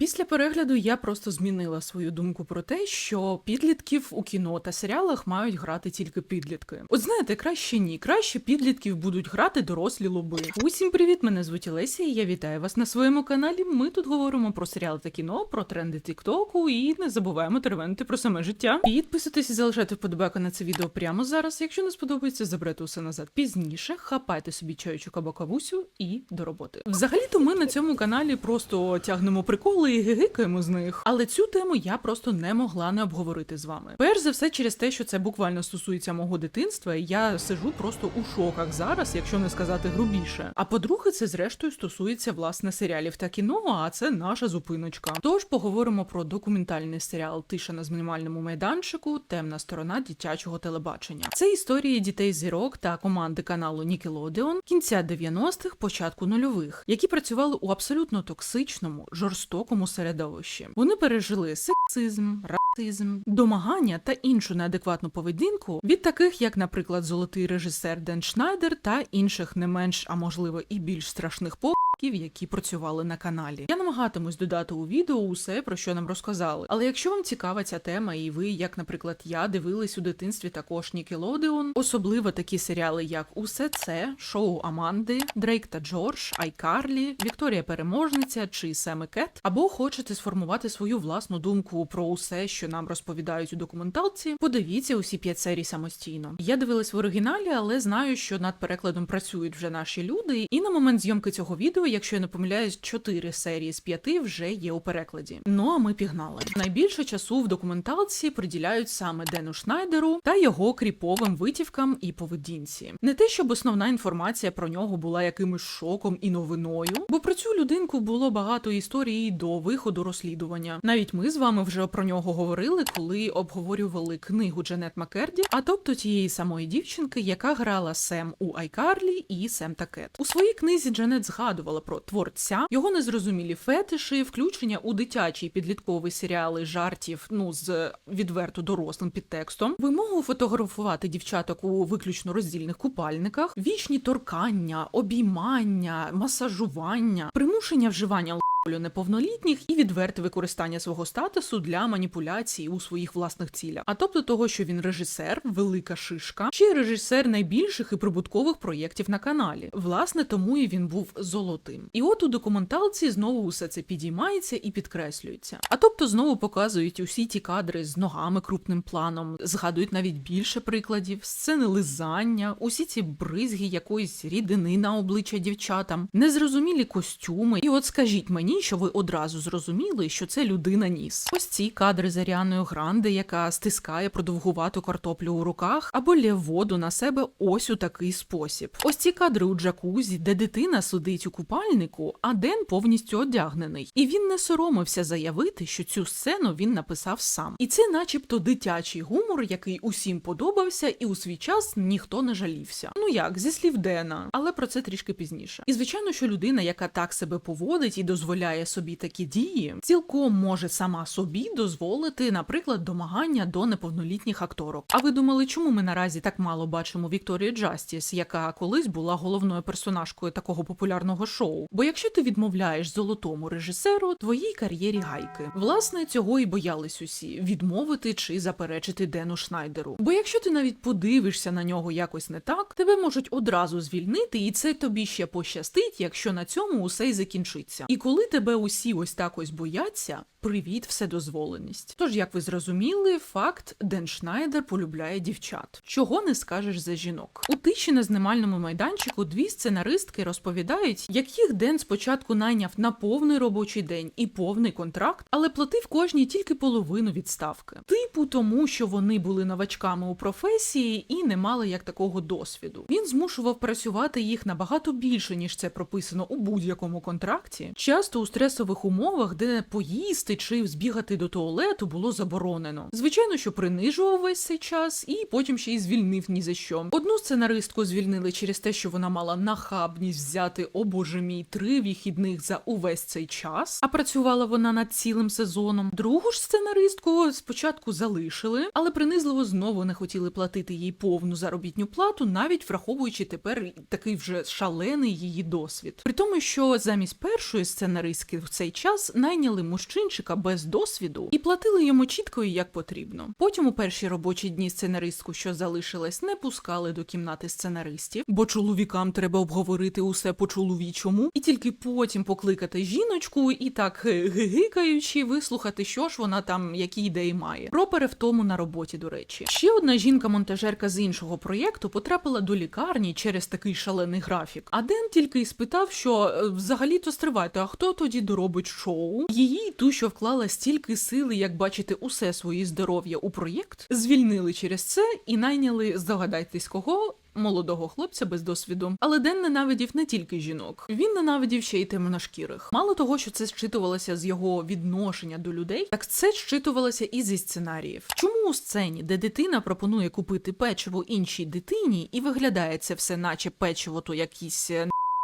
Після перегляду я просто змінила свою думку про те, що підлітків у кіно та серіалах мають грати тільки підлітки. От знаєте, краще ні, краще підлітків будуть грати дорослі лоби. Усім привіт! Мене звуть Олеся, і я вітаю вас на своєму каналі. Ми тут говоримо про серіали та кіно, про тренди Тіктоку і не забуваємо теревенити про саме життя. Підписуйтесь і залишайте вподобайку на це відео прямо зараз. Якщо не сподобається, заберете усе назад пізніше. Хапайте собі чайчик або кавусю і до роботи. Взагалі-то ми на цьому каналі просто тягнемо приколи і гигикаємо з них. Але цю тему я просто не могла не обговорити з вами. Перш за все, через те, що це буквально стосується мого дитинства, і я сижу просто у шоках зараз, якщо не сказати грубіше. А по-друге, це зрештою стосується власне серіалів та кіно, а це наша зупиночка. Тож поговоримо про документальний серіал Тиша на знімальному майданчику, темна сторона дитячого телебачення. Це історії дітей зірок та команди каналу Nickelodeon кінця 90-х, початку нульових, які працювали у абсолютно токсичному, жорстокому середовищі. Вони пережили сексизм, расизм, домагання та іншу неадекватну поведінку від таких, як, наприклад, золотий режисер Ден Шнайдер та інших не менш, а можливо і більш страшних по. Які працювали на каналі, я намагатимусь додати у відео усе про що нам розказали. Але якщо вам цікава ця тема, і ви, як, наприклад, я дивились у дитинстві також Nickelodeon, особливо такі серіали, як Усе це, шоу Аманди, Дрейк та Джордж, Айкарлі, Вікторія Переможниця чи Семи Кет, або хочете сформувати свою власну думку про усе, що нам розповідають у документалці, подивіться усі п'ять серій самостійно. Я дивилась в оригіналі, але знаю, що над перекладом працюють вже наші люди, і на момент зйомки цього відео, якщо я не помиляюсь, чотири серії з п'яти вже є у перекладі. Ну а ми пігнали. Найбільше часу в документалці приділяють саме Дену Шнайдеру та його кріповим витівкам і поведінці. Не те, щоб основна інформація про нього була якимось шоком і новиною, бо про цю людинку було багато історій і до виходу розслідування. Навіть ми з вами вже про нього говорили, коли обговорювали книгу Джанет Макерді, а тобто тієї самої дівчинки, яка грала Сем у Айкарлі і Сем та Кет. У своїй книзі Джанет згадувала про творця, його незрозумілі фетиші, включення у дитячі підліткові серіали жартів, ну з відверто дорослим підтекстом, вимогу фотографувати дівчаток у виключно роздільних купальниках, вічні торкання, обіймання, масажування, примушення вживання алкоголю неповнолітніх і відверте використання свого статусу для маніпуляції у своїх власних цілях. А тобто того, що він режисер, велика шишка, чи режисер найбільших і прибуткових проєктів на каналі. Власне, тому і він був золотим. І от у документалці знову усе це підіймається і підкреслюється. А тобто знову показують усі ті кадри з ногами крупним планом, згадують навіть більше прикладів, сцени лизання, усі ці бризги якоїсь рідини на обличчя дівчатам, незрозумілі костюми. І от скажіть мені, що ви одразу зрозуміли, що це людина ніс. Ось ці кадри з Аріаною Гранде, яка стискає продовгувату картоплю у руках, або лє воду на себе ось у такий спосіб. Ось ці кадри у джакузі, де дитина сидить у купальнику, а Ден повністю одягнений. І він не соромився заявити, що цю сцену він написав сам. І це, начебто, дитячий гумор, який усім подобався, і у свій час ніхто не жалівся. Ну як, зі слів Дена, але про це трішки пізніше. І звичайно, що людина, яка так себе поводить і дозволяє собі такі дії, цілком може сама собі дозволити, наприклад, домагання до неповнолітніх акторок. А ви думали, чому ми наразі так мало бачимо Вікторію Джастіс, яка колись була головною персонажкою такого популярного шоу? Бо якщо ти відмовляєш золотому режисеру, твоїй кар'єрі гайки. Власне, цього і боялись усі відмовити чи заперечити Дену Шнайдеру. Бо якщо ти навіть подивишся на нього якось не так, тебе можуть одразу звільнити, і це тобі ще пощастить, якщо на цьому усе й закінчиться. І коли тебе усі ось так ось бояться. Привіт, вседозволеність. Тож, як ви зрозуміли, факт Ден Шнайдер полюбляє дівчат. Чого не скажеш за жінок? У тиші на знімальному майданчику дві сценаристки розповідають, як їх Ден спочатку найняв на повний робочий день і повний контракт, але платив кожній тільки половину відставки. Типу тому, що вони були новачками у професії і не мали як такого досвіду. Він змушував працювати їх набагато більше, ніж це прописано у будь-якому контракті. Часто у стресових умовах, де поїсти чи збігати до туалету було заборонено. Звичайно, що принижував весь цей час, і потім ще й звільнив ні за що. Одну сценаристку звільнили через те, що вона мала нахабність взяти о боже мій три вихідних за увесь цей час. А працювала вона над цілим сезоном. Другу ж сценаристку спочатку залишили, але принизливо знову не хотіли платити їй повну заробітню плату, навіть враховуючи тепер такий вже шалений її досвід. При тому, що замість першої сценаристки в цей час найняли мужчинчика без досвіду і платили йому чітко і як потрібно. Потім у перші робочі дні сценаристку, що залишилась, не пускали до кімнати сценаристів, бо чоловікам треба обговорити усе по чоловічому, і тільки потім покликати жіночку і так гигикаючи, вислухати, що ж вона там, які ідеї має. Про перевтому на роботі, до речі. Ще одна жінка-монтажерка з іншого проєкту потрапила до лікарні через такий шалений графік. А Ден тільки й спитав, що е, взагалі-то стривайте, а хто тоді доробить шоу? Її ту, що вклала стільки сили, як бачите, усе своє здоров'я у проєкт, звільнили через це і найняли, здогадайтесь кого. Молодого хлопця без досвіду, але Ден ненавидів не тільки жінок, він ненавидів ще й темношкірих. Мало того, що це зчитувалося з його відношення до людей, так це зчитувалося і зі сценаріїв. Чому у сцені, де дитина пропонує купити печиво іншій дитині, і виглядає це все, наче печиво, то якісь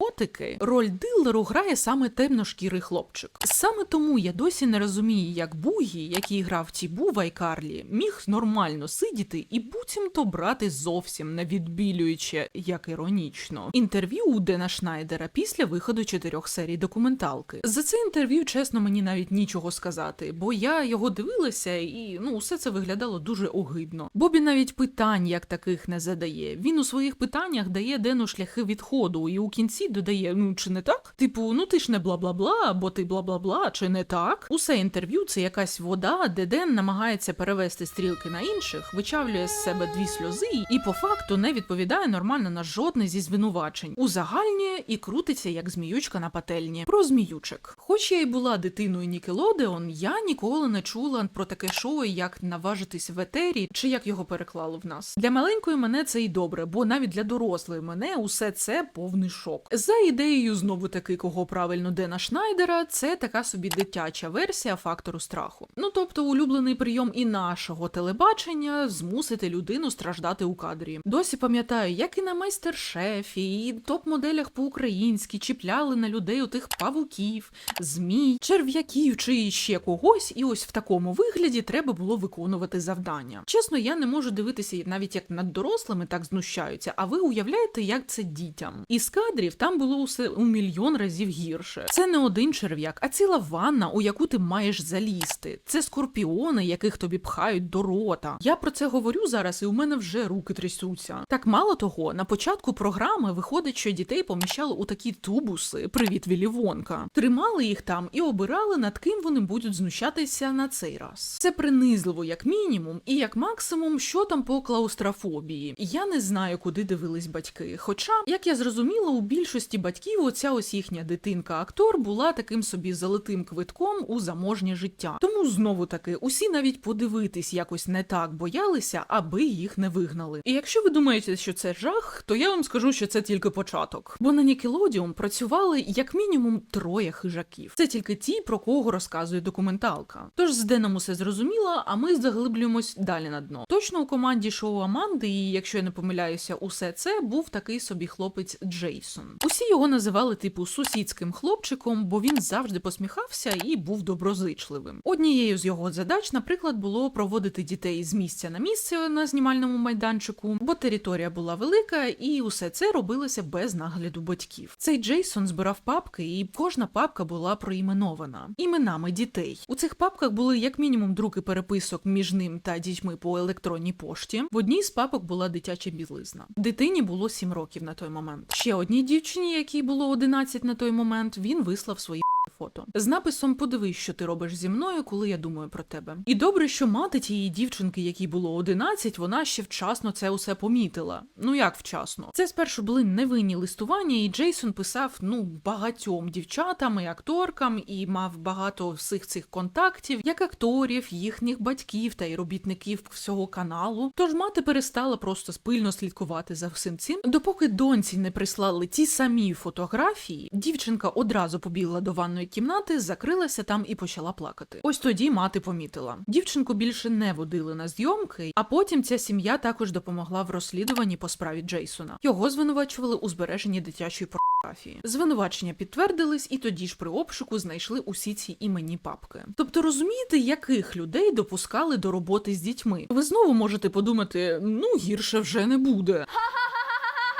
е, Котики, роль дилеру грає саме темношкірий хлопчик. Саме тому я досі не розумію, як Бугі, який грав Тібу в Айкарлі, міг нормально сидіти і буцімто брати зовсім не відбілюючи, як іронічно, інтерв'ю у Дена Шнайдера після виходу чотирьох серій документалки. За це інтерв'ю, чесно, мені навіть нічого сказати, бо я його дивилася, і ну все це виглядало дуже огидно. Бобі навіть питань як таких не задає. Він у своїх питаннях дає Дену шляхи відходу, і у кінці додає: ну чи не так? Типу, ну ти ж не бла бла бла, або ти бла бла бла, чи не так? Усе інтерв'ю це якась вода, де Ден намагається перевести стрілки на інших, вичавлює з себе дві сльози, і по факту не відповідає нормально на жодне зі звинувачень. Узагальнює і крутиться як зміючка на пательні. Про зміючок. Хоч я й була дитиною Нікелодеон, я ніколи не чула про таке шоу, як наважитись в етері, чи як його переклали в нас. Для маленької мене це і добре, бо навіть для дорослої мене усе це повний шок. За ідеєю знову таки, кого правильно Дена Шнайдера, це така собі дитяча версія фактору страху. Ну тобто, улюблений прийом і нашого телебачення змусити людину страждати у кадрі. Досі пам'ятаю, як і на майстер-шефі, і топ-моделях по-українськи чіпляли на людей у тих павуків, змій, черв'яків чи ще когось, і ось в такому вигляді треба було виконувати завдання. Чесно, я не можу дивитися навіть як над дорослими так знущаються. А ви уявляєте, як це дітям? Із кадрів там було усе у мільйон разів гірше. Це не один черв'як, а ціла ванна, у яку ти маєш залізти. Це скорпіони, яких тобі пхають до рота. Я про це говорю зараз, і у мене вже руки трясуться. Так мало того, на початку програми виходить, що дітей поміщали у такі тубуси. Привіт, Вілі Вонка. Тримали їх там і обирали, над ким вони будуть знущатися на цей раз. Це принизливо, як мінімум, і як максимум, що там по клаустрофобії. Я не знаю, куди дивились батьки. Хоча, як я зрозуміла, у більшості батьків оця ось їхня дитинка-актор була таким собі золотим квитком у заможнє життя. Тому знову таки усі навіть подивитись якось не так боялися, аби їх не вигнали. І якщо ви думаєте, що це жах, то я вам скажу, що це тільки початок. Бо на Нікелодіум працювали як мінімум троє хижаків. Це тільки ті, про кого розказує документалка. Тож з Деном усе зрозуміло, а ми заглиблюємось далі на дно. Точно у команді шоу Аманди, і якщо я не помиляюся, усе це був такий собі хлопець Джейсон. Усі його називали типу сусідським хлопчиком, бо він завжди посміхався і був доброзичливим. Однією з його задач, наприклад, було проводити дітей з місця на місце на знімальному майданчику, бо територія була велика, і усе це робилося без нагляду батьків. Цей Джейсон збирав папки, і кожна папка була проіменована іменами дітей. У цих папках були як мінімум друки переписок між ним та дітьми по електронній пошті. В одній з папок була дитяча білизна. Дитині було 7 років на той момент. Ще одній дівчині, якій було 11 на той момент, він вислав свої фото з написом Подивись, що ти робиш зі мною, коли я думаю про тебе. І добре, що мати тієї дівчинки, якій було 11, вона ще вчасно це усе помітила. Ну як вчасно? Це спершу були невинні листування, і Джейсон писав ну багатьом дівчатам і акторкам, і мав багато всіх цих контактів, як акторів, їхніх батьків та й робітників всього каналу. Тож мати перестала просто спильно слідкувати за всім цим. Допоки доньці не прислали ті самі фотографії, дівчинка одразу побігла до ванної ванної кімнати, закрилася там і почала плакати. Ось тоді мати помітила. Дівчинку більше не водили на зйомки, а потім ця сім'я також допомогла в розслідуванні по справі Джейсона. Його звинувачували у збереженні дитячої порнографії. Звинувачення підтвердились, і тоді ж при обшуку знайшли усі ці іменні папки. Тобто розумієте, яких людей допускали до роботи з дітьми? Ви знову можете подумати: ну гірше вже не буде.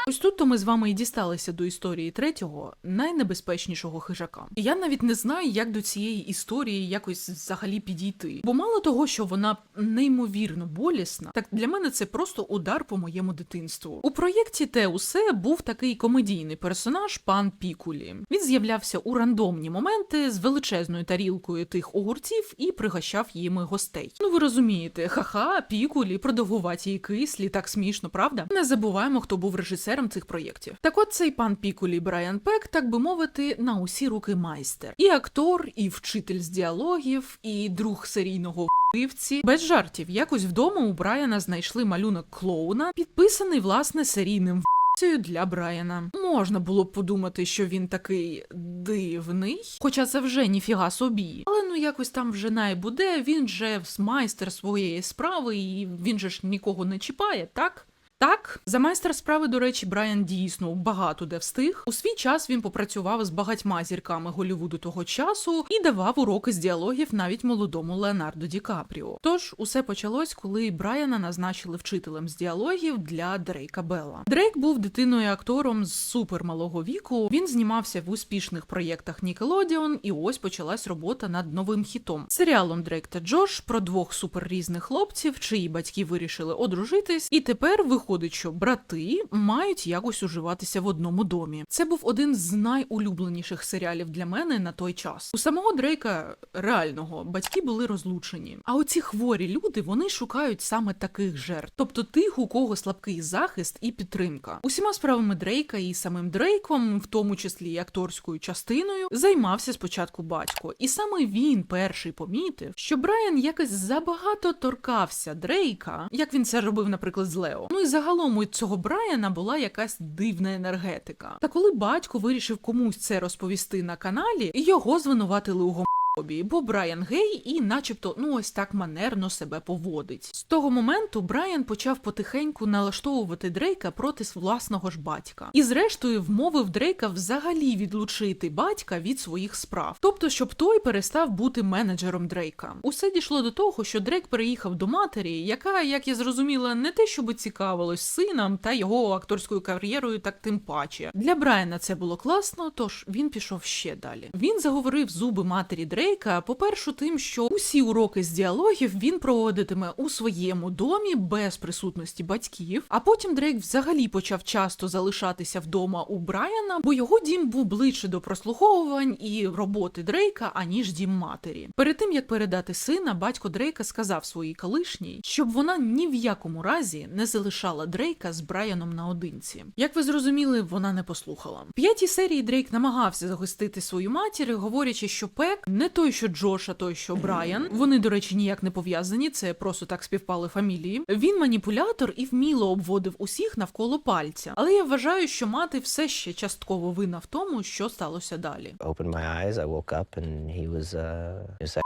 Ось тут то ми з вами і дісталися до історії третього, найнебезпечнішого хижака. І я навіть не знаю, як до цієї історії якось взагалі підійти. Бо мало того, що вона неймовірно болісна, так для мене це просто удар по моєму дитинству. У проєкті Те усе був такий комедійний персонаж, пан Пікулі. Він з'являвся у рандомні моменти з величезною тарілкою тих огурців і пригощав їми гостей. Ну ви розумієте, ха-ха, пікулі, продовгуваті і кислі, так смішно, правда? Не забуваємо, хто був режисером цих проєктів. Так от цей пан Пікулі Брайан Пек, так би мовити, на усі руки майстер. І актор, і вчитель з діалогів, і друг серійного вбивці. Без жартів, якось вдома у Брайана знайшли малюнок клоуна, підписаний власне серійним вбивцею для Брайана. Можна було б подумати, що він такий дивний, хоча це вже ніфіга собі. Але ну якось там вже най буде, він же майстер своєї справи, і він же ж нікого не чіпає, так? Так, за майстра справи, до речі, Брайан дійсно багато де встиг. У свій час він попрацював з багатьма зірками Голлівуду того часу і давав уроки з діалогів навіть молодому Леонардо Ді Капріо. Тож усе почалось, коли Брайана назначили вчителем з діалогів для Дрейка Белла. Дрейк був дитиною актором з супермалого віку. Він знімався в успішних проєктах Nickelodeon, і ось почалась робота над новим хітом серіалом Дрейк та Джош про двох суперрізних хлопців, чиї батьки вирішили одружитись, і тепер виходить, що брати мають якось уживатися в одному домі. Це був один з найулюбленіших серіалів для мене на той час. У самого Дрейка реального батьки були розлучені. А оці хворі люди вони шукають саме таких жертв, тобто тих, у кого слабкий захист і підтримка. Усіма справами Дрейка і самим Дрейком, в тому числі і акторською частиною, займався спочатку батько, і саме він перший помітив, що Брайан якось забагато торкався Дрейка, як він це робив, наприклад, з Лео. Ну і загалом у цього Брайана була якась дивна енергетика. Та коли батько вирішив комусь це розповісти на каналі, його звинуватили у гомофобії, бо Брайан гей і, начебто, ну ось так манерно себе поводить. З того моменту Брайан почав потихеньку налаштовувати Дрейка проти власного ж батька, і зрештою вмовив Дрейка взагалі відлучити батька від своїх справ, тобто, щоб той перестав бути менеджером Дрейка. Усе дійшло до того, що Дрейк переїхав до матері, яка, як я зрозуміла, не те, щоб цікавилась сином та його акторською кар'єрою, так тим паче. Для Брайана це було класно, тож він пішов ще далі. Він заговорив зуби матері Дрейка, по-перше, тим, що усі уроки з діалогів він проводитиме у своєму домі без присутності батьків. А потім Дрейк взагалі почав часто залишатися вдома у Брайана, бо його дім був ближче до прослуховувань і роботи Дрейка, аніж дім матері. Перед тим як передати сина, батько Дрейка сказав своїй колишній, щоб вона ні в якому разі не залишала Дрейка з Брайаном наодинці. Як ви зрозуміли, вона не послухала. В п'ятій серії Дрейк намагався захистити свою матір, говорячи, що Пек не той, що Джош, а той, що Брайан. Вони, до речі, ніяк не пов'язані, це просто так співпали фамілії. Він маніпулятор і вміло обводив усіх навколо пальця. Але я вважаю, що мати все ще частково винна в тому, що сталося далі. opened my eyes. I woke up and he was uh, he was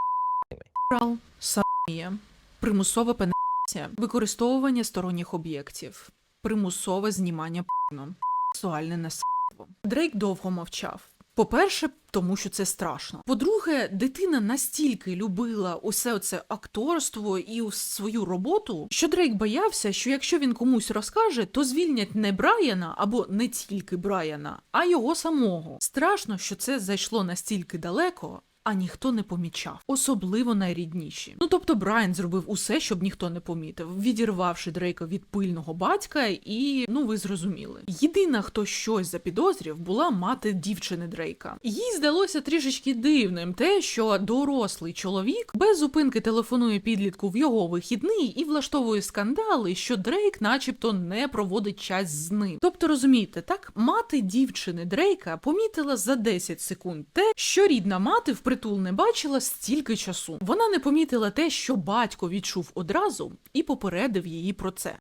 Прал, садомія, примусове пенетрація, використовування сторонніх об'єктів, примусове знімання порно, сексуальне насильство. Дрейк довго мовчав. По-перше, тому що це страшно. По-друге, дитина настільки любила усе це акторство і свою роботу, що Дрейк боявся, що якщо він комусь розкаже, то звільнять не Брайана або не тільки Брайана, а його самого. Страшно, що це зайшло настільки далеко. А ніхто не помічав, особливо найрідніші. Ну тобто Брайан зробив усе, щоб ніхто не помітив, відірвавши Дрейка від пильного батька, і ну ви зрозуміли. Єдина, хто щось запідозрів, була мати дівчини Дрейка. Їй здалося трішечки дивним те, що дорослий чоловік без зупинки телефонує підлітку в його вихідний і влаштовує скандали, що Дрейк, начебто, не проводить час з ним. Тобто, розумієте, так мати дівчини Дрейка помітила за 10 секунд те, що рідна мати впритул не бачила стільки часу. Вона не помітила те, що батько відчув одразу, і попередив її про це.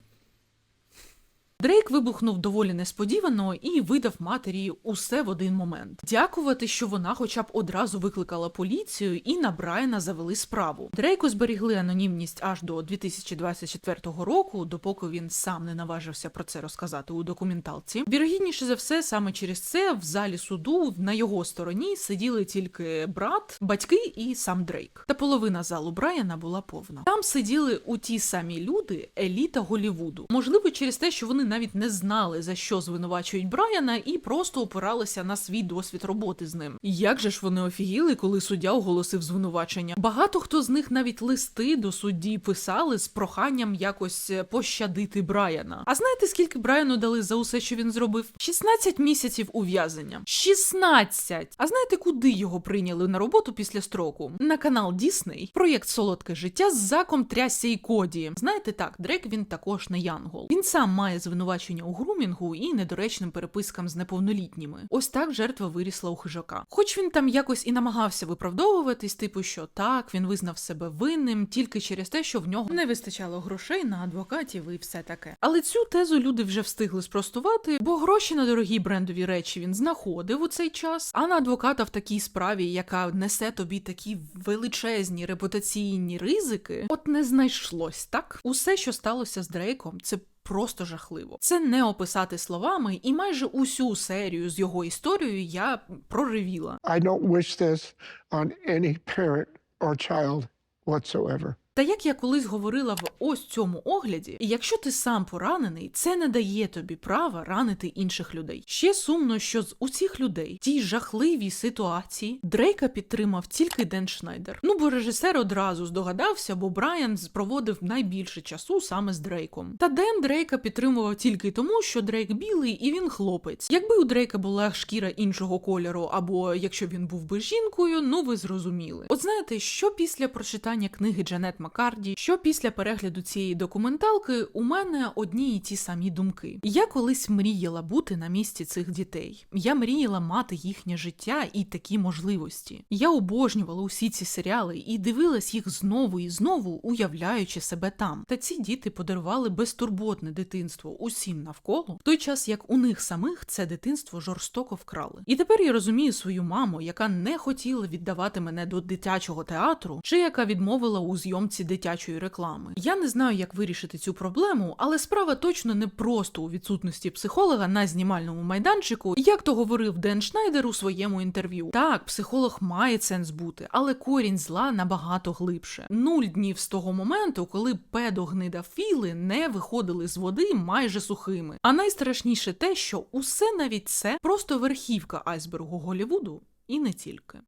Дрейк вибухнув доволі несподівано і видав матері усе в один момент. Дякувати, що вона хоча б одразу викликала поліцію і на Брайана завели справу. Дрейку зберігли анонімність аж до 2024 року, допоки він сам не наважився про це розказати у документалці. Вірогідніше за все, саме через це в залі суду на його стороні сиділи тільки брат, батьки і сам Дрейк. Та половина залу Брайана була повна. Там сиділи у ті самі люди, еліта Голівуду. Можливо, через те, що вони навіть не знали за що звинувачують Брайана, і просто опиралися на свій досвід роботи з ним. Як же ж вони офігіли, коли суддя оголосив звинувачення? Багато хто з них навіть листи до судді писали з проханням якось е, пощадити Брайана. А знаєте, скільки Брайану дали за усе, що він зробив? 16 місяців ув'язнення. 16! А знаєте, куди його прийняли на роботу після строку? На канал Дісней. Проєкт Солодке життя з заком Трясся і Коді. Знаєте так, Дрек він також не Янгол. Він сам має звинувачення у грумінгу і недоречним перепискам з неповнолітніми. Ось так жертва вирісла у хижака. Хоч він там якось і намагався виправдовуватись, типу, що так, він визнав себе винним тільки через те, що в нього не вистачало грошей на адвокатів і все таке. Але цю тезу люди вже встигли спростувати, бо гроші на дорогі брендові речі він знаходив у цей час. А на адвоката в такій справі, яка несе тобі такі величезні репутаційні ризики, от не знайшлось так. Усе, що сталося з Дрейком, це. Просто жахливо. Це не описати словами, і майже усю серію з його історією я проривіла. I don't wish this on any parent or child whatsoever. Та як я колись говорила в ось цьому огляді, якщо ти сам поранений, це не дає тобі права ранити інших людей. Ще сумно, що з усіх людей тій жахливій ситуації Дрейка підтримав тільки Ден Шнайдер. Ну бо режисер одразу здогадався, бо Брайан проводив найбільше часу саме з Дрейком. Та Ден Дрейка підтримував тільки тому, що Дрейк білий і він хлопець. Якби у Дрейка була шкіра іншого кольору, або якщо він був би жінкою, ну ви зрозуміли. От знаєте, що після прочитання книги Джанет Маккарді, що після перегляду цієї документалки у мене одні і ті самі думки. Я колись мріяла бути на місці цих дітей. Я мріяла мати їхнє життя і такі можливості. Я обожнювала усі ці серіали і дивилась їх знову і знову, уявляючи себе там. Та ці діти подарували безтурботне дитинство усім навколо, в той час як у них самих це дитинство жорстоко вкрали. І тепер я розумію свою маму, яка не хотіла віддавати мене до дитячого театру, чи яка відмовила у зйомці дитячої реклами. Я не знаю, як вирішити цю проблему, але справа точно не просто у відсутності психолога на знімальному майданчику, як то говорив Ден Шнайдер у своєму інтерв'ю. Так, психолог має сенс бути, але корінь зла набагато глибше. Нуль днів з того моменту, коли педогнидафіли не виходили з води майже сухими. А найстрашніше те, що усе навіть це просто верхівка айсбергу Голівуду, і не тільки.